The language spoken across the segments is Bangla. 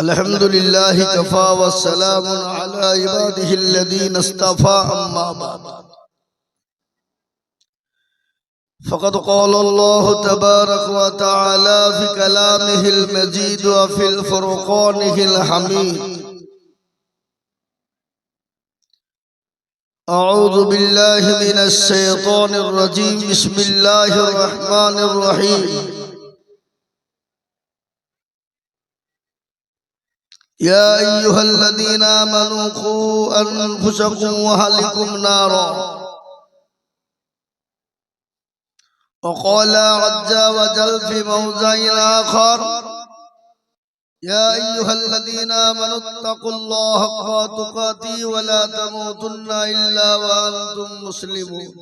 الحمد لله كفى والسلام على عباده الذين اصطفى أما بعد. فقد قال الله تبارك وتعالى في كلامه المجيد وفي الفرقانه الحميد أعوذ بالله من الشيطان الرجيم بسم الله الرحمن الرحيم. يا أيها الذين آمنوا قوا أنفسكم وأهلكم نارا. وقال عز وجل في موضع آخر يا أيها الذين آمنوا اتقوا الله حق تقاته ولا تموتن إلا وأنتم مسلمون.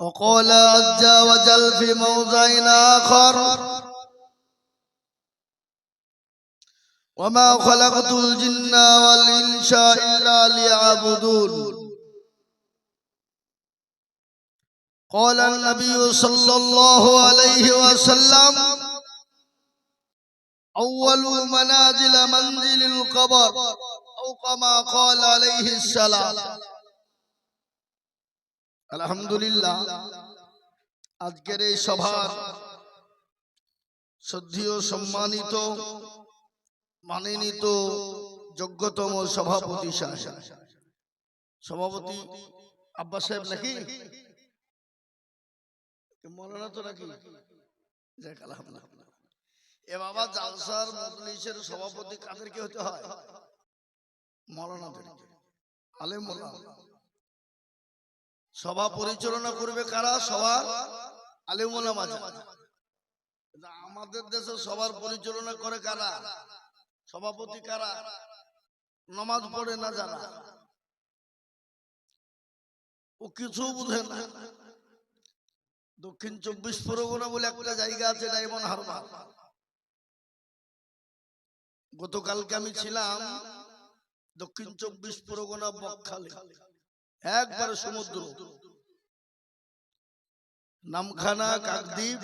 وقال عز وجل في موضع آخر وما خلقت الجن والإنس إلا ليعبدون قال النبي صلى الله عليه وسلم أول منازل منزل القبر أو كما قال عليه السلام الحمد لله আজকের এই সভার শ্রদ্ধীয় সম্মানিত মানিনিত যোগ্যতম সভাপতি সভাপতি। আব্বাস সাহেব নাকি? মৌলানা তো নাকি? যাক আলহামদুলিল্লাহ। এ বাবা জালসার মজলিসের সভাপতি কাদেরকে হতে হয়? মৌলানাদের মৌলানা সভা পরিচালনা করবে কারা? সভা আলেম ওলামা যারা। আমাদের দেশে সবার পরিচালনা করে? কারা? সভাপতি কারা? নামাজ পড়ে না যারা ও কিছু বুঝে না। দক্ষিণ চব্বিশ পরগনা বলে একটা জায়গা আছে, ডায়মন্ড হারবার। গতকালকে আমি ছিলাম দক্ষিণ চব্বিশ পরগনা বকখালি, একবারে সমুদ্র। নামখানা কাকদ্বীপ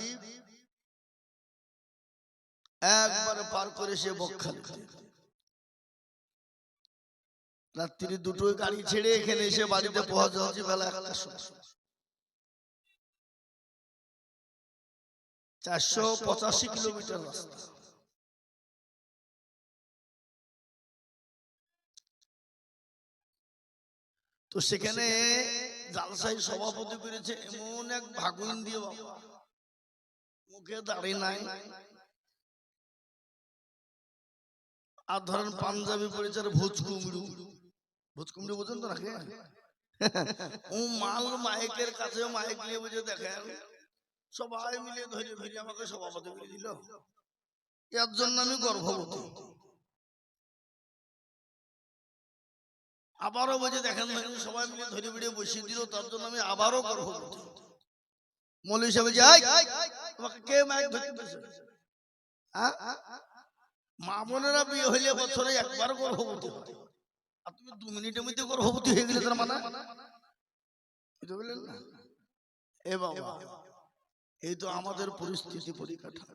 একবারে পার করে সে বকখালি রাত্রি দুটোই গাড়ি ছেড়ে এখানে এসে বাড়িতে পৌঁছা হচ্ছে বেলা একটা চারশো পঁচাশি কিলোমিটার রাস্তা। তো সেখানে জালসাই সভাপতি করেছে এমন এক ভাগুন দিয়ে মুখে দাঁড়িয়ে নাই আর ধরেন পাঞ্জাবি পড়েছে আর ভোজ কুমড়ু। ভোজ কুমড়ু বোঝেন তো নাকি? ও মাল মাইকের কাছে মাইক নিয়ে বুঝে দেখেন। সবাই মিলে ধরে ধরে আমাকে সভাপতি করে দিল। এর জন্য আমি গর্ভবতী আবারও বুঝে দেখেন সবাই মিলে ধরে ধরে বসিয়ে দিল তার জন্য আমি আবারও গর্ভবতী মৌলী সাহেব "এই, তোমাকে কে মাইক হ্যাঁ? মা বোনেরা বিয়ে হইলে বছরে একবার গর্ভবতী হয়। আর তুমি দু মিনিটের মধ্যে গর্ভবতী হয়ে গেলে তার মানে? এ বাবা, এই তো আমাদের পরিস্থিতি পরিকাঠামো।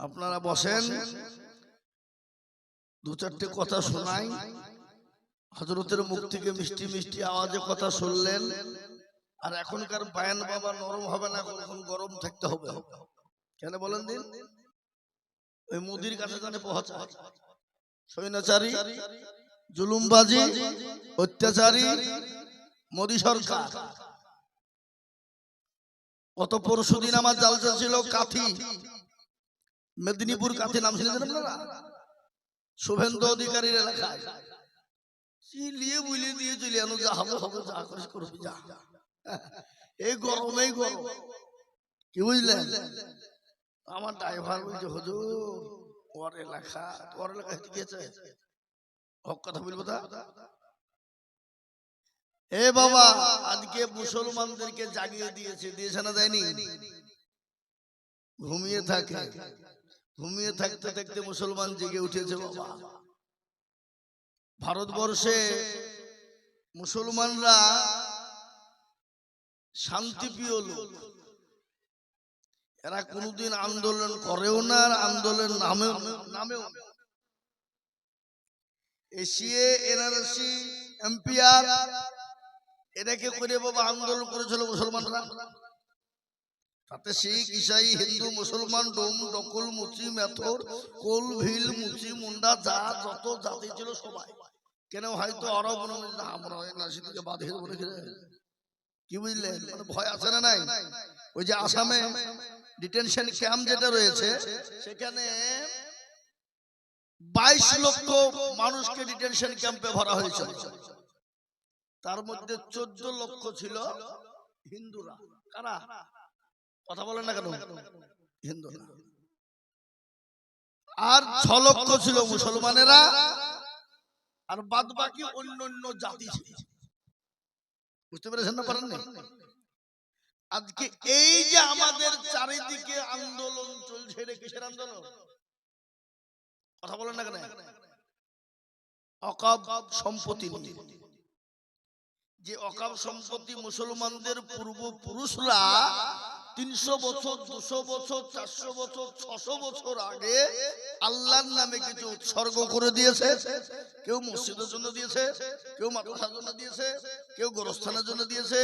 আপনারা বসেন। দু চারটে কথা শোনাই। হজরতের মুখ থেকে মিষ্টি মিষ্টি আওয়াজে কথা শুনলেন। আর এখনকার বায়ান বাবা নরম হবে না এখন গরম থাকতে হবে? কেন বলেন দিন? ওই মুদির কাছে জানে পৌঁছায়। সৈন্যচারী জুলুমবাজি অত্যাচারী মোদী সরকার। কত পরশু দিন আমার জালসা ছিল কাথি মেদিনীপুর কাথি নাম শুনেছেন আপনারা? শুভেন্দু অধিকারীর এলাকায়। চিলিয়ে বুলিয়ে দিয়ে চলে আনো যা হবে হবে যা করিস করবি যা। এই গরমেই গরম। কি বুঝলেন? আমার ড্রাইভার বলছে, হুজুর ওর এলাকা ওর এলাকা গেছে হক কথা বলব তা? এ বাবা, আজকে মুসলমানদেরকে জাগিয়ে দিয়েছে দিয়েছে না দেয়নি? ঘুমিয়ে থাকে। ঘুমিয়ে থাকতে থাকতে মুসলমান জেগে উঠেছে বাবা। ভারতবর্ষে মুসলমানরা শান্তিপ্রিয় লোক। এরা কোনোদিন আন্দোলন করেও না আর আন্দোলন নামেও নামেও। এসিএ এনআরসি এমপিআর এটাকে করে বাবা আন্দোলন করেছিল মুসলমানরা। তাতে শিখ ইসাই হিন্দু মুসলমান ডোম ডকল মুচি মেথর কোল ভিল মুচি মুন্ডা যা যত জাতি ছিল সবাই। কেন হয়তো আরব না, আমরা নাসিদিকে দেবো রেখে দেয়। কি বুঝলেন মানে ভয় আছে না নাই? ওই যে আসামে ডিটেনশন ক্যাম্প যেটা রয়েছে সেখানে বাইশ লক্ষ মানুষকে ডিটেনশন ক্যাম্পে ভরা হয়েছিল তার মধ্যে চোদ্দ লক্ষ ছিল হিন্দুরা। কারা? কথা বলেন না কেন? হিন্দুরা। আর ছ লক্ষ ছিল মুসলমানেরা। আর বাদ বাকি অন্য অন্য জাতি ছিল। বুঝতে পেরেছেন না পারেন আজকে এই যে আমাদের চারিদিকে আন্দোলন চলছে রে কিসের আন্দোলন? কথা বলেন না কেন? অকাব সম্পত্তি যে অকাব সম্পত্তি মুসলমানদের পূর্বপুরুষরা তিনশো বছর, দুশো বছর, চারশো বছর, ছশো বছর আগে আল্লাহর নামে কিছু উৎসর্গ করে দিয়েছে। কেউ মসজিদের জন্য দিয়েছে, কেউ মাদ্রাসার জন্য দিয়েছে, কেউ গোরস্থানের জন্য দিয়েছে,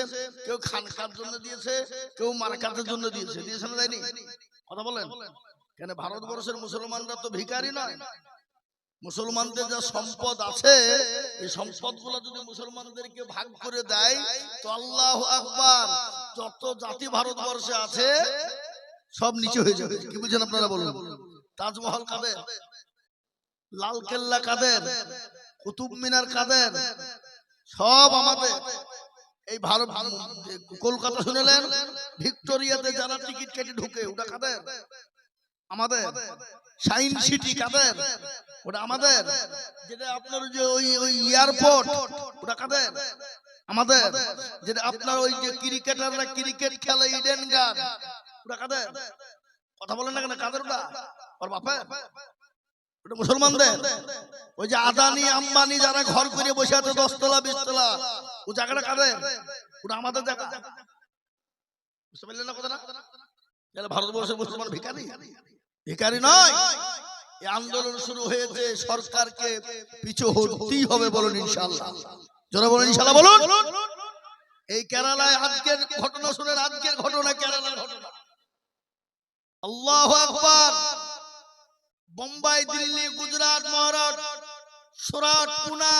কেউ খানকার জন্য দিয়েছে, কেউ মার্কাতের জন্য দিয়েছে। দিয়েছে না কথা বলেন। কেন ভারতবর্ষের মুসলমানরা তো ভিখারি নয়? মুসলমানদের যা সম্পদ আছে এই সম্পদগুলো যদি মুসলমানদেরকে ভাগ করে দেয় তো আল্লাহ আকবার যত জাতি ভারতবর্ষে আছে সব নিচে হয়ে যাবে। কি বুঝছেন আপনারা বলুন? তাজমহল কাদের? লাল কেল্লা কাদের? কুতুব মিনার কাদের? সব আমাদের। এই ভারত কলকাতা শুনেলেন? ভিক্টোরিয়াতে যারা টিকিট কেটে ঢুকে ওটা কাদের? আমাদের সাইন সিটি কাদের? ওটা আমাদের। যেটা আপনার যে ওই ওই এয়ারপোর্ট ওটা কাদের? আমাদের। যেটা আপনার ওই যে ক্রিকেটাররা ক্রিকেট খেলে ইডেন গার্ড ওটা কাদের? কথা বলেন না কেন কাদের ওটা? ওর বাপের? ওটা মুসলমানদের। ওই যে আদানি আম্বানি যারা ঘর করে বসে আছে দশতলা বিশতলা ও জায়গাটা কাদের? ওটা আমাদের জায়গা। বুঝতে পারলেন না কথাটা? তাহলে ভারতবর্ষের মুসলমান ভিখারি? ভিখারি নয়, এই আন্দোলন শুরু হয়েছে, সরকারকে পিছু হতেই হবে বলুন ইনশাআল্লাহ। যারা বলেন ইনশাআল্লাহ, বলুন। এই কেরালায় আজকের ঘটনা, শুনেন, আজকের ঘটনা কেরালার ঘটনা। আকবার। বোম্বাই, দিল্লি, গুজরাট, মহারাষ্ট্র, সুরাট, পুনা,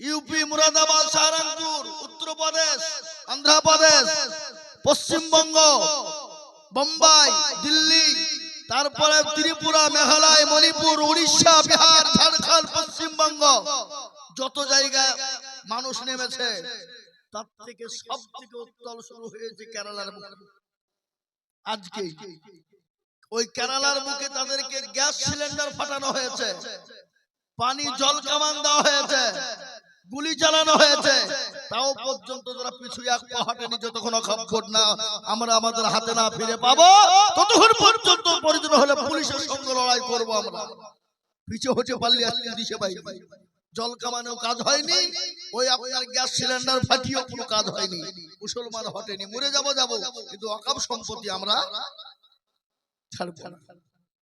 ইউপি, মুরাদাবাদ, সাহারানপুর, উত্তরপ্রদেশ, অন্ধ্রপ্রদেশ, পশ্চিমবঙ্গ বোম্বাই, দিল্লি, তারপরে ত্রিপুরা, মেঘালয়, মণিপুর, উড়িষ্যা, বিহার, ঝাড়খণ্ড, পশ্চিমবঙ্গ। যত জায়গায় মানুষ নেমেছে, তার থেকে সব থেকে উত্তল শুরু হয়েছে কেরালার আজকে ওই কেরালার বুকে তাদেরকে গ্যাস সিলিন্ডার ফাটানো হয়েছে, পানি জল কামান দেওয়া হয়েছে গুলি চালানো হয়েছে। তাও পর্যন্ত তারা পিছু এক পাহাড়ে যতক্ষণ খবর না আমরা আমাদের হাতে না ফিরে পাবো। ততক্ষণ পর্যন্ত প্রয়োজন হলে পুলিশের সঙ্গে লড়াই করব আমরা। পিছু হতে পারলে আজকে দিশে পাই জল কামানেও কাজ হয়নি ওই আপনার গ্যাস সিলিন্ডার ফাটিয়েও কোনো কাজ হয়নি। মুসলমান হটেনি মরে যাব যাব কিন্তু অকাপ সম্পত্তি আমরা ছাড়বো না।